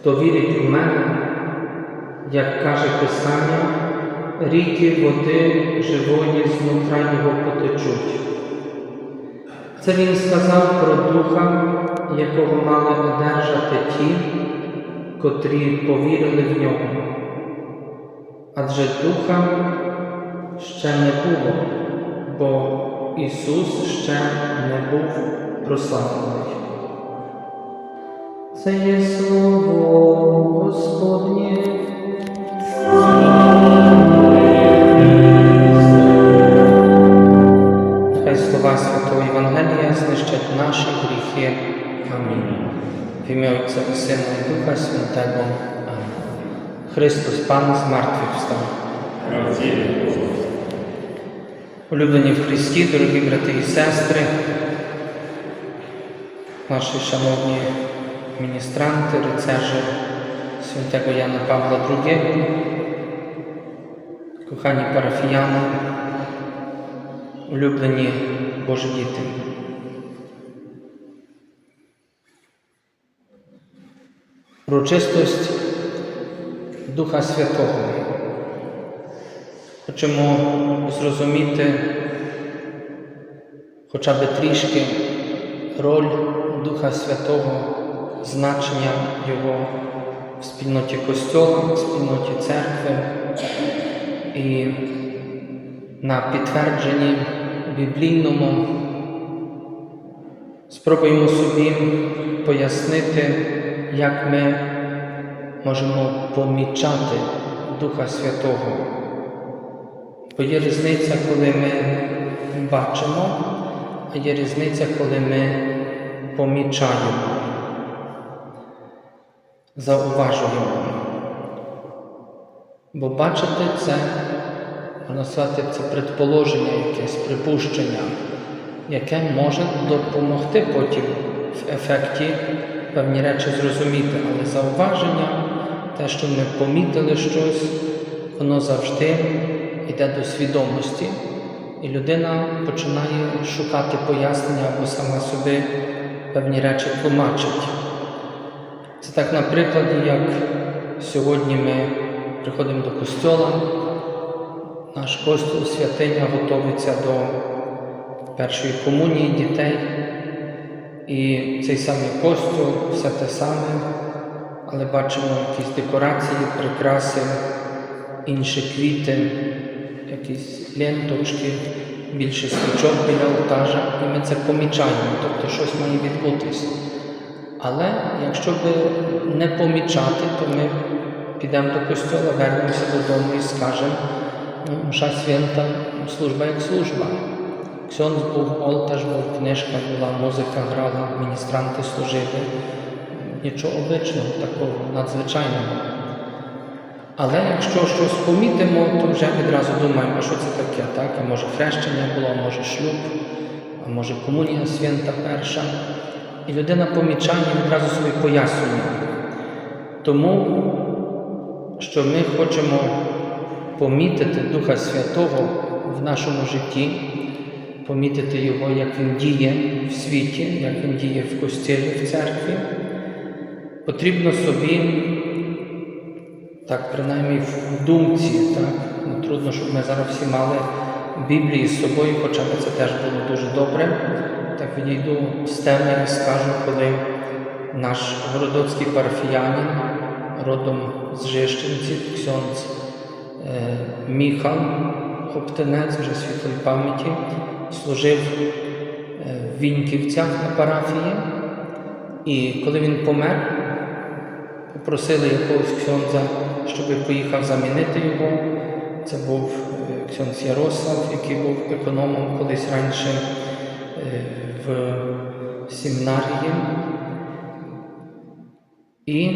Хто вірить у мене, як каже Писання, ріки води живої знутра його потечуть. Це він сказав про Духа, якого мали одержати ті, котрі повірили в нього. Адже Духа ще не було, бо Ісус ще не був прославлений. Це є слово Господнє. Хай слова Святого Євангелія знищать наші гріхи. Амінь. В ім'я Отця і Сина і Духа Святого. Амінь. Христос Пан з мертвих встав. Улюблені в Христі, дорогі брати і сестри, наші шановні міністранти, рицежі святого Яна Павла II, кохані парафіяни, улюблені Божі діти. Урочистость Духа Святого. Хочемо зрозуміти хоча б трішки роль Духа Святого, значення Його в спільноті Костьола, в спільноті церкви і на підтвердженні біблійному спробуємо собі пояснити, як ми можемо помічати Духа Святого. Бо є різниця, коли ми бачимо, а є різниця, коли ми помічаємо, зауважуємо. Бо бачити це, можна сказати, це предположення, якесь припущення, яке може допомогти потім в ефекті певні речі зрозуміти, але зауваження, те, що ми помітили щось, воно завжди йде до свідомості, і людина починає шукати пояснення або сама собі певні речі тлумачить. Це так, на прикладі, як сьогодні ми приходимо до костьола, наш костюл святиня готується до першої комунії дітей. І цей самий костюл, все те саме, але бачимо якісь декорації, прикраси, інші квіти, якісь ленточки, більше свічок біля алтажа, і ми це помічаємо, тобто щось має відбутися. Але якщо би не помічати, то ми підемо до костюла, вернемося додому і скажемо, ну, мша свята, служба як служба. Ксьонз був, олтаж був, книжка була, музика грала, міністранти служили. Нічого обичного, такого надзвичайного. Але якщо щось помітимо, то вже відразу думаємо, а що це таке, так? А може хрещення було, а може шлюб, а може комунія свята перша. І людина помічає і відразу собі пояснює. Тому, що ми хочемо помітити Духа Святого в нашому житті, помітити Його, як Він діє в світі, як Він діє в костілі, в церкві, потрібно собі, так, принаймні в думці, так, ну, трудно, щоб ми зараз всі мали Біблії з собою, хоча б це теж було дуже добре. Так відійду з теми і скажу, коли наш городоцький парафіянин, родом з Жищенці, ксьонц е, Міхал Хоптинець, вже світлої пам'яті, служив е, в Віньківцях на парафії. І коли він помер, попросили якогось ксьонза, щоб поїхав замінити його. Це був е, ксьонц Ярослав, який був економом колись раніше в семінарії. І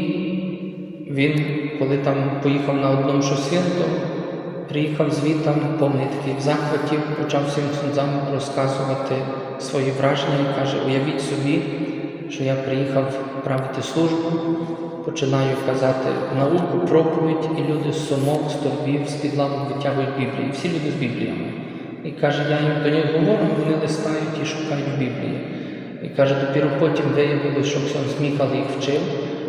він, коли там поїхав на одному свято, приїхав звітом, повний такий в захваті, почав всім ксьонзам розказувати свої враження і каже, уявіть собі, що я приїхав правити службу, починаю казати науку, проповідь, і люди з сумок, з торбів, з підлавок витягують Біблію. Всі люди з Бібліями. І каже, я їм до них говорю, вони листають і шукають в Біблії. І каже, допіру потім виявилося, що Ксьонз Міхал їх вчив,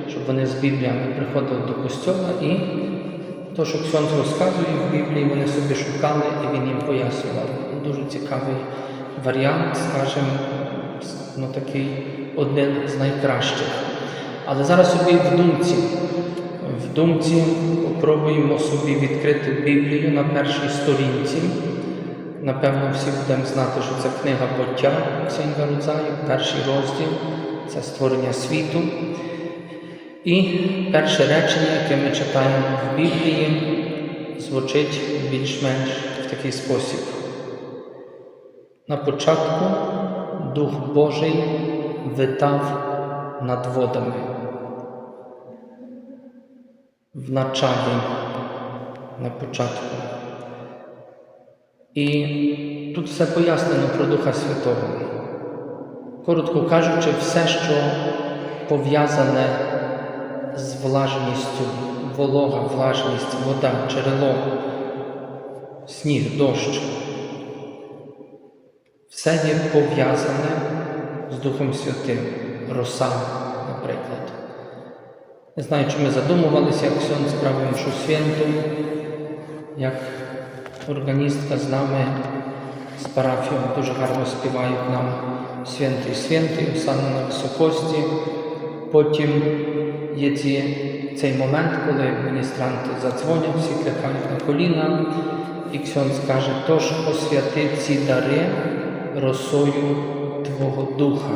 щоб вони з Бібліями приходили до костьола і то, що Ксьонз розказує в Біблії, вони собі шукали і він їм пояснював. Дуже цікавий варіант, скажімо, ну такий один з найкращих. Але зараз собі в думці, в думці попробуємо собі відкрити Біблію на першій сторінці. Напевно, всі будемо знати, що це книга буття Ксенька Рудзаю, перший розділ це створення світу. І перше речення, яке ми читаємо в Біблії, звучить більш-менш в такий спосіб. На початку Дух Божий витав над водами. В началі на початку. І тут все пояснено про Духа Святого. Коротко кажучи, все, що пов'язане з влажністю, волога, влажність, вода, джерело, сніг, дощ, все є пов'язане з Духом Святим, роса, наприклад. Не знаю, чи ми задумувалися, як Ксьон справив Мшу Святу, як органістка з нами з парафією дуже гарно співають нам святий святий, Осанна на високості. Потім є ці, цей момент, коли міністранти задзвонять, всі кляхають на коліна, і Ксьон скаже, тож освяти ці дари росою Твого Духа.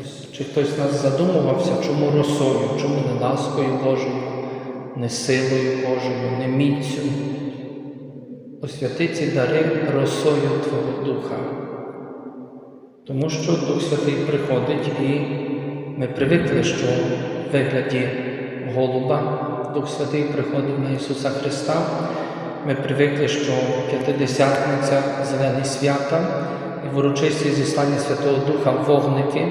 Ось, чи хтось з нас задумувався, чому росою, чому не ласкою Божою, не силою Божою, не міцю. Освяти ці дари росою Твого Духа. Тому що Дух Святий приходить і ми привикли, що в вигляді голуба Дух Святий приходив на Ісуса Христа. Ми привикли, що п'ятидесятниця зелені свята і в урочисті зіслання Святого Духа вогники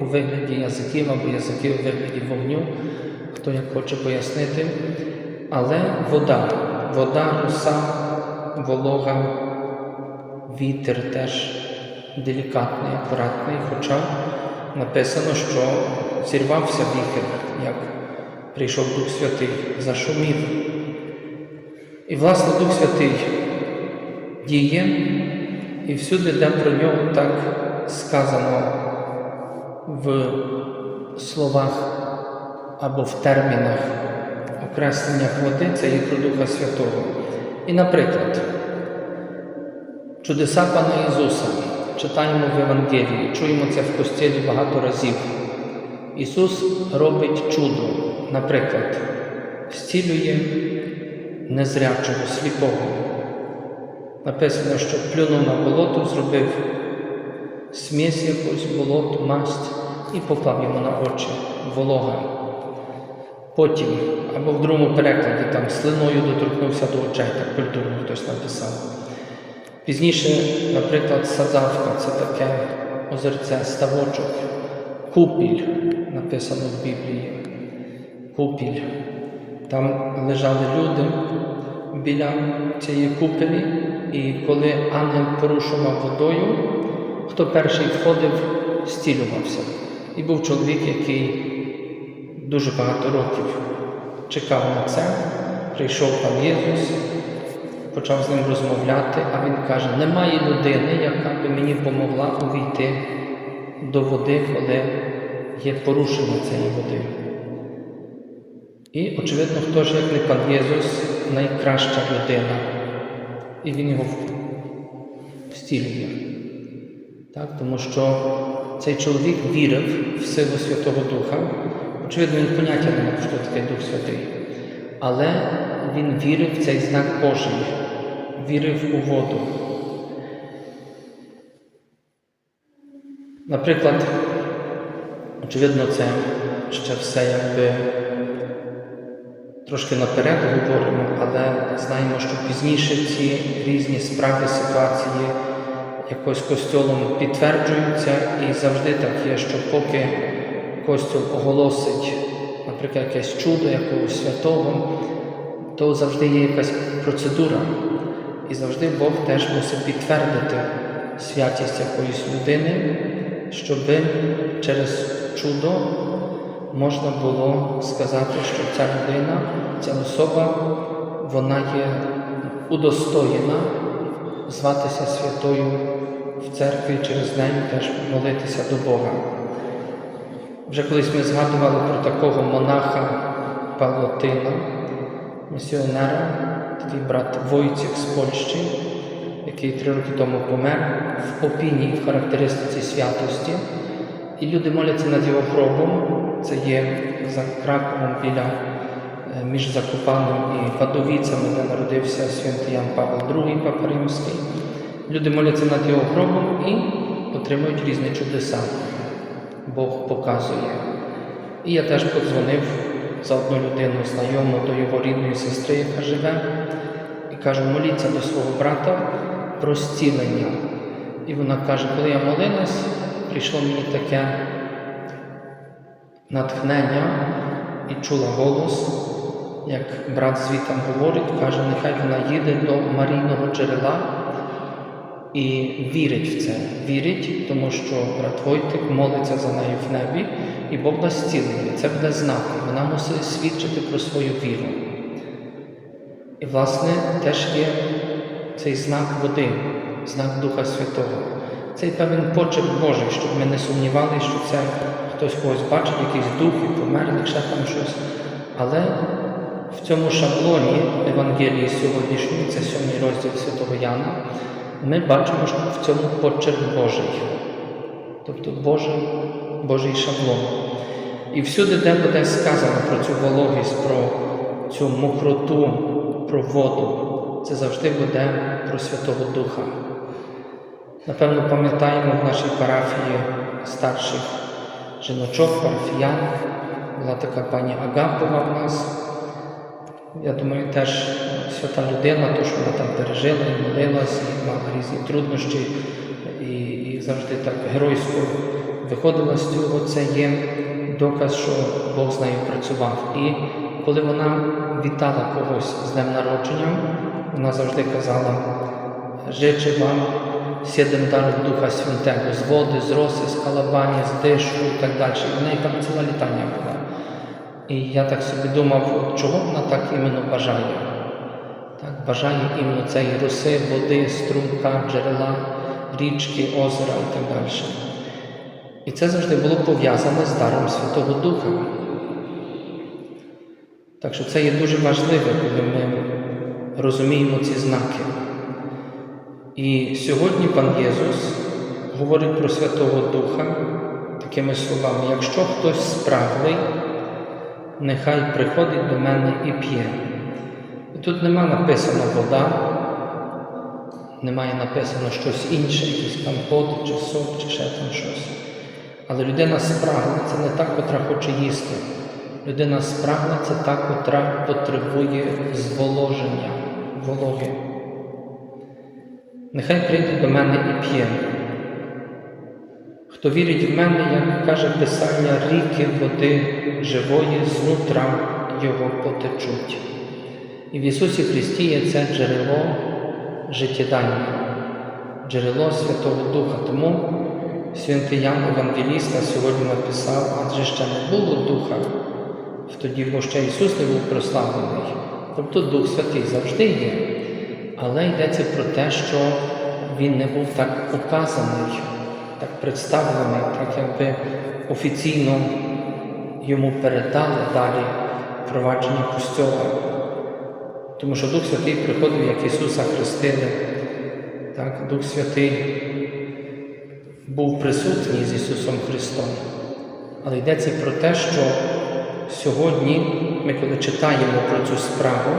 у вигляді язиків або язиків у вигляді вогню, хто як хоче пояснити. Але вода, вода, роса, волога, вітер теж делікатний, акуратний, хоча написано, що зірвався вітер, як прийшов Дух Святий, зашумів. І, власне, Дух Святий діє, і всюди, де про нього так сказано в словах або в термінах окресленнях води, це є про Духа Святого. І, наприклад, чудеса Пана Ісуса читаємо в Євангелії, чуємо це в костілі багато разів. Ісус робить чудо, наприклад, зцілює незрячого, сліпого. Написано, що плюнув на болото, зробив смесь якусь, болото, масть і поклав йому на очі волога. Потім, або в другому перекладі, там слиною доторкнувся до очей, так культурно хтось написав. Пізніше, наприклад, садавка це таке озерце, ставочок, купіль, написано в Біблії. Купіль. Там лежали люди біля цієї купелі, і коли ангел порушував водою, хто перший входив, стілювався. І був чоловік, який дуже багато років чекав на це, прийшов пан Єсус, почав з ним розмовляти, а він каже: немає людини, яка би мені помогла увійти до води, коли є порушення цієї води. І, очевидно, хто ж, як не пан Єсус, найкраща людина. І він його встілює. Так? Тому що цей чоловік вірив в силу Святого Духа. Очевидно, він поняття не мав, що таке Дух Святий. Але він вірив в цей знак Божий, вірив у воду. Наприклад, очевидно, це ще все якби трошки наперед говоримо, але знаємо, що пізніше ці різні справи, ситуації якось костьолом підтверджуються, і завжди так є, що поки костьол оголосить, наприклад, якесь чудо якогось святого, то завжди є якась процедура. І завжди Бог теж мусить підтвердити святість якоїсь людини, щоб через чудо можна було сказати, що ця людина, ця особа, вона є удостоєна зватися святою в церкві, через неї теж молитися до Бога. Вже колись ми згадували про такого монаха Палотина, місіонера, такий брат Войцік з Польщі, який три роки тому помер в опінії в характеристиці святості. І люди моляться над його гробом. Це є за Краковом біля е, між Закопаним і Падовіцями, де народився святий Ян Павел II, Папа Римський. Люди моляться над його гробом і отримують різні чудеса. Бог показує. І я теж подзвонив за одну людину знайому до його рідної сестри, яка живе, і кажу, моліться до свого брата про зцілення. І вона каже, коли я молилась, прийшло мені таке натхнення і чула голос, як брат звітом говорить, каже, нехай вона їде до Марійного джерела і вірить в це. Вірить, тому що брат Войтик молиться за нею в небі, і Бог дасть зцілення. Це буде знак. Вона мусить свідчити про свою віру. І, власне, теж є цей знак води, знак Духа Святого. Цей певен почерк Божий, щоб ми не сумнівалися, що це хтось когось бачить, якийсь дух і померлих, ще там щось. Але в цьому шаблоні Евангелії сьогоднішньої, це сьомий розділ Святого Яна, ми бачимо, що в цьому почерк Божий, тобто Божий, Божий шаблон. І всюди, де буде сказано про цю вологість, про цю мокроту, про воду, це завжди буде про Святого Духа. Напевно, пам'ятаємо в нашій парафії старших жіночок, парафіян. Була така пані Агапова в нас. Я думаю, теж свята людина, то що вона там пережила і молилась, і мала різні труднощі, і, і завжди так геройсько виходила з цього. Це є доказ, що Бог з нею працював. І коли вона вітала когось з днем народження, вона завжди казала, «Жичу вам сідем дару Духа Святого, з води, з роси, з калабані, з дишу і так далі. І в неї там ціла літання була. І я так собі думав, от чого вона так іменно бажає? Так, Бажає іменно цієї роси, води, струмка, джерела, річки, озера і так далі. І це завжди було пов'язане з даром Святого Духа. Так що це є дуже важливо, коли ми розуміємо ці знаки. І сьогодні пан Єсус говорить про Святого Духа такими словами: якщо хтось справний, нехай приходить до мене і п'є. І тут нема написано вода, немає написано щось інше, якийсь компот, чи сок, чи ще там щось. Але людина справна це не та, котра хоче їсти. Людина справна це та, котра потребує зволоження, вологи. Нехай прийде до мене і п'є. Хто вірить в мене, як каже Писання, ріки води живої знутра Його потечуть. І в Ісусі Христі є це джерело життєдання, джерело Святого Духа. Тому святий Ян Евангеліста сьогодні написав, адже ще не було Духа, тоді, бо ще Ісус не був прославлений. Тобто Дух Святий завжди є. Але йдеться про те, що Він не був так указаний, представлений, так якби офіційно йому передали далі впровадження Костьола. Тому що Дух Святий приходив, як Ісуса хрестили. Так, Дух Святий був присутній з Ісусом Христом. Але йдеться про те, що сьогодні ми, коли читаємо про цю справу,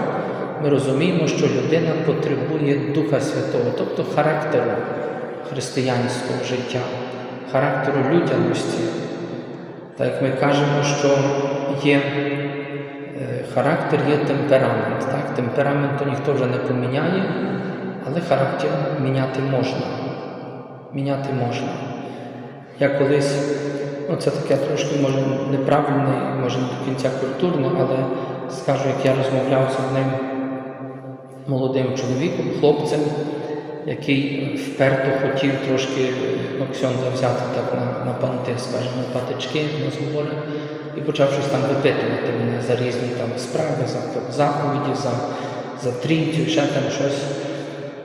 ми розуміємо, що людина потребує Духа Святого, тобто характеру християнського життя, характеру людяності. Так як ми кажемо, що є е, характер, є темперамент. Так? Темперамент то ніхто вже не поміняє, але характер міняти можна. Міняти можна. Я колись, ну це таке трошки може неправильне, може не до кінця культурне, але скажу, як я розмовляв з одним молодим чоловіком, хлопцем, який вперто хотів трошки ксьонза взяти так на, на панти, скажімо, на патички, нас говорять, і почав щось там випитувати мене за різні там справи, за заповіді, за, за трійцю, ще там щось.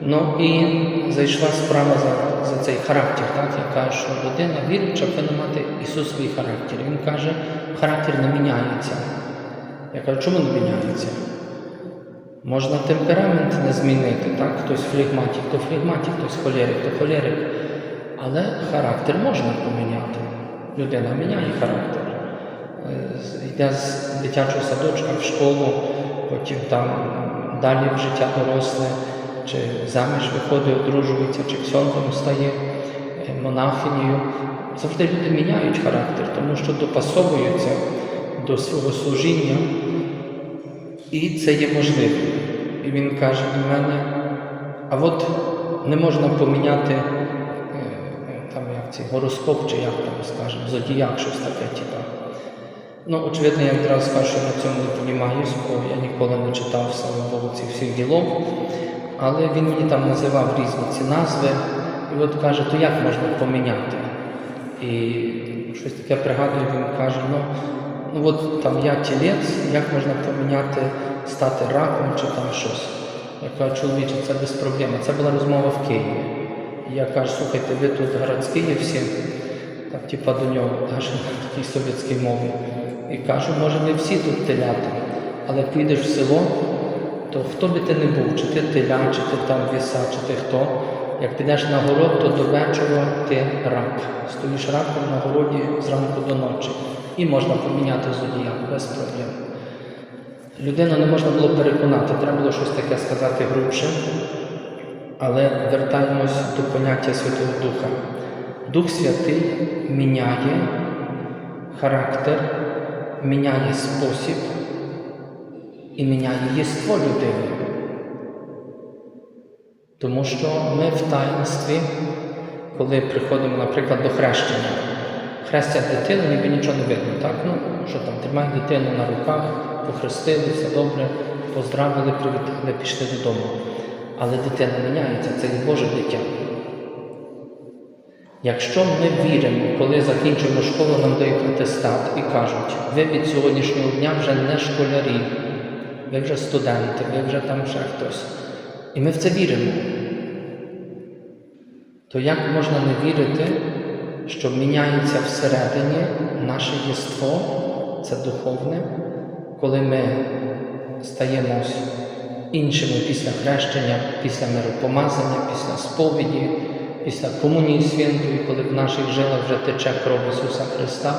Ну і зайшла справа за, за цей характер, так? Я кажу, що людина віруюча повинна мати Ісусовий характер. Він каже, характер не міняється. Я кажу, чому не міняється? Можна темперамент не змінити, так? Хтось флегматик, то флегматик, хтось холерик, то холерик. Але характер можна поміняти. Людина міняє характер. Е, Йде з дитячого садочка в школу, потім там далі в життя доросле, чи заміж виходить, одружується, чи ксьондом стає е, монахинею. Завжди люди міняють характер, тому що допасовуються до свого служіння. І це є можливо. І він каже до мене, а от не можна поміняти е, е, там як ці гороскоп, чи як там скажемо, зодіяк, щось таке, типа. Ну, очевидно, я відразу скажу, що на цьому не понімаюсь, бо я ніколи не читав слава Богу цих всіх ділок. Але він мені там називав різні ці назви, і от каже, то як можна поміняти? І щось таке пригадую, він каже, ну, ну от там я тілець, як можна поміняти, стати раком чи там щось. Я кажу, чоловіче, це без проблем. Це була розмова в Києві. Я кажу, слухайте, ви тут городські є всі, так типа до нього, навіть на такій совєтській мові. І кажу, може не всі тут телята, але підеш в село, то хто би ти не був, чи ти теля, чи ти там віса, чи ти хто, як підеш на город, то до вечора ти рак. Стоїш раком на городі зранку до ночі. І можна поміняти зодіяк без проблем. Людину не можна було переконати, треба було щось таке сказати грубше. Але вертаємось до поняття Святого Духа. Дух Святий міняє характер, міняє спосіб і міняє єство людини. Тому що ми в таїнстві, коли приходимо, наприклад, до хрещення, хрестять дитину, ніби нічого не видно, так? Ну, що там, тримай дитину на руках, похрестили, все добре, поздравили, привітали, пішли додому. Але дитина міняється, це є Боже дитя. Якщо ми віримо, коли закінчуємо школу, нам дають атестат і кажуть, ви від сьогоднішнього дня вже не школярі, ви вже студенти, ви вже там ще хтось. І ми в це віримо. То як можна не вірити, що міняється всередині наше єство, це духовне, коли ми стаємо іншими після хрещення, після миропомазання, після сповіді, після комунії святої, коли в наших жилах вже тече кров Ісуса Христа.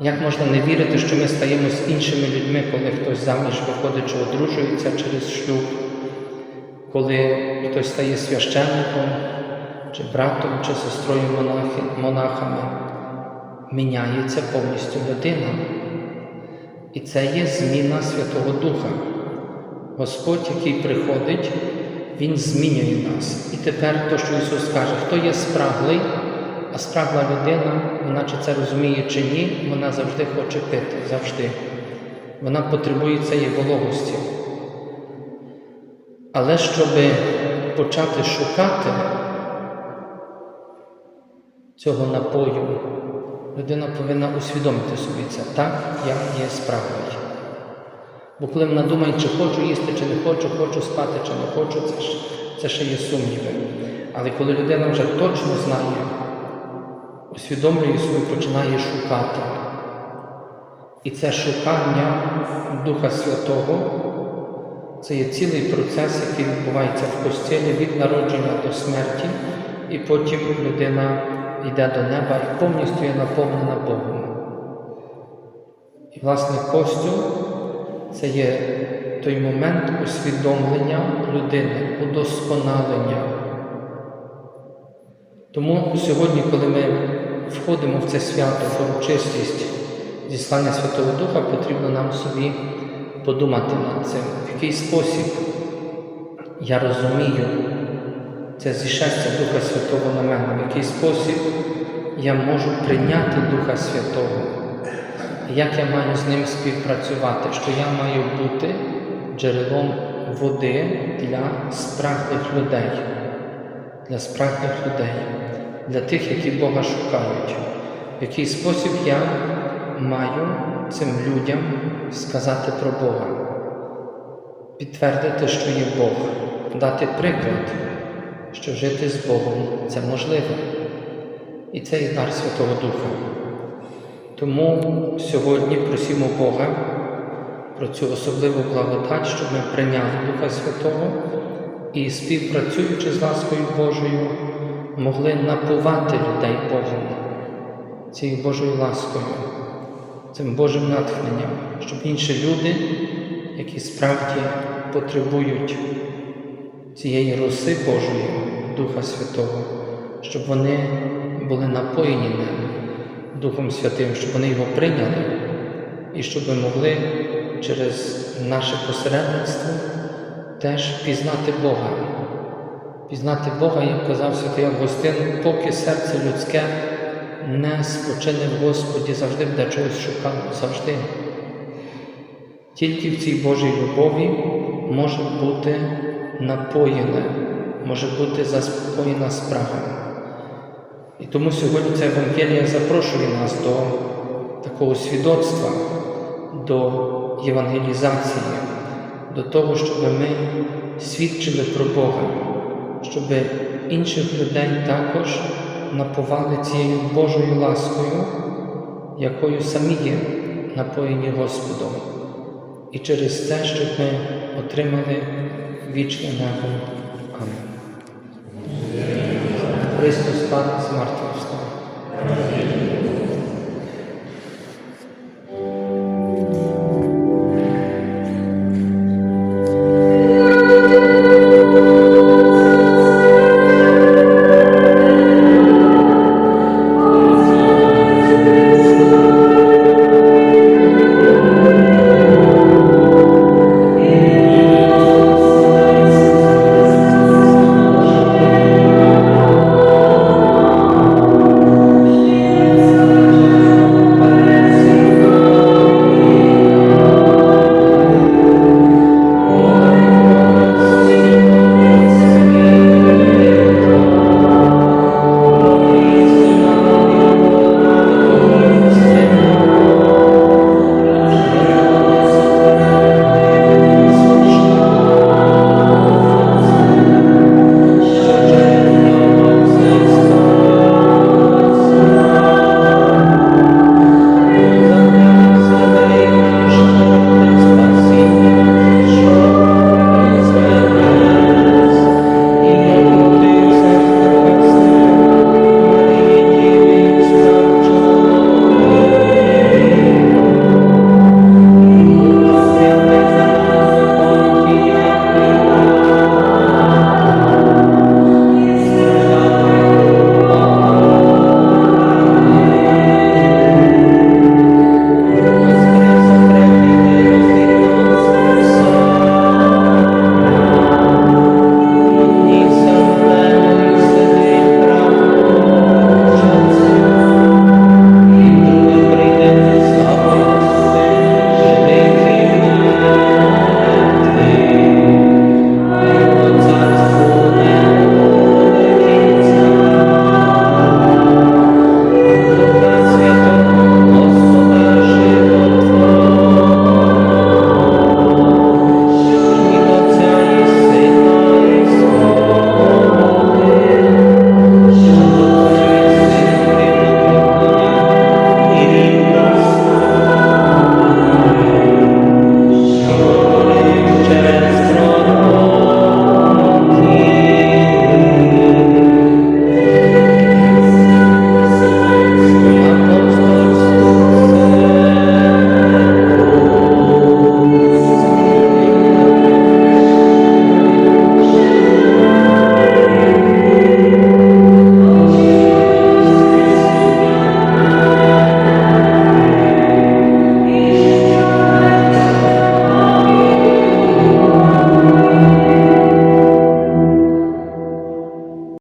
Як можна не вірити, що ми стаємо з іншими людьми, коли хтось заміж виходить чи одружується через шлюб, коли хтось стає священником, чи братом, чи сестрою монахи, монахами, міняється повністю людина. І це є зміна Святого Духа. Господь, який приходить, Він змінює нас. І тепер то, що Ісус каже, хто є спраглий, а спрагла людина, вона чи це розуміє чи ні, вона завжди хоче пити, завжди. Вона потребує цієї вологості. Але щоб почати шукати цього напою, людина повинна усвідомити собі це. Так, я є справою. Бо коли вона думає, чи хочу їсти, чи не хочу, хочу спати, чи не хочу, це, ж, це ще є сумніви. Але коли людина вже точно знає, усвідомлює собі, починає шукати. І це шукання Духа Святого це є цілий процес, який відбувається в постілі від народження до смерті, і потім людина йде до неба і повністю є наповнена Богом. І, власне, костюм це є той момент усвідомлення людини, удосконалення. Тому сьогодні, коли ми входимо в це свято, в урочистість зіслання Святого Духа, потрібно нам собі подумати над цим, в який спосіб я розумію це зішестя Духа Святого на мене, в який спосіб я можу прийняти Духа Святого, як я маю з ним співпрацювати, що я маю бути джерелом води для спраглих людей, для спраглих людей, для тих, які Бога шукають, в який спосіб я маю цим людям сказати про Бога, підтвердити, що є Бог, дати приклад, що жити з Богом це можливо. І це є дар Святого Духа. Тому сьогодні просимо Бога про цю особливу благодать, щоб ми прийняли Духа Святого і, співпрацюючи з ласкою Божою, могли напувати людей Богом, цією Божою ласкою, цим Божим натхненням, щоб інші люди, які справді потребують цієї роси Божої, Духа Святого, щоб вони були напоєні ним, Духом Святим, щоб вони його прийняли і щоб ми могли через наше посередництво теж пізнати Бога. Пізнати Бога, як казав святий Августин, поки серце людське не спочине в Господі, завжди буде чогось шукати, завжди. Тільки в цій Божій любові може бути напоєне, може бути заспокоєна справа. І тому сьогодні ця Евангелія запрошує нас до такого свідоцтва, до євангелізації, до того, щоб ми свідчили про Бога, щоб інших людей також напували цією Божою ласкою, якою самі є напоєні Господом. І через це, щоб ми отримали вічне небо. Амінь. Христос стане з мертвих став.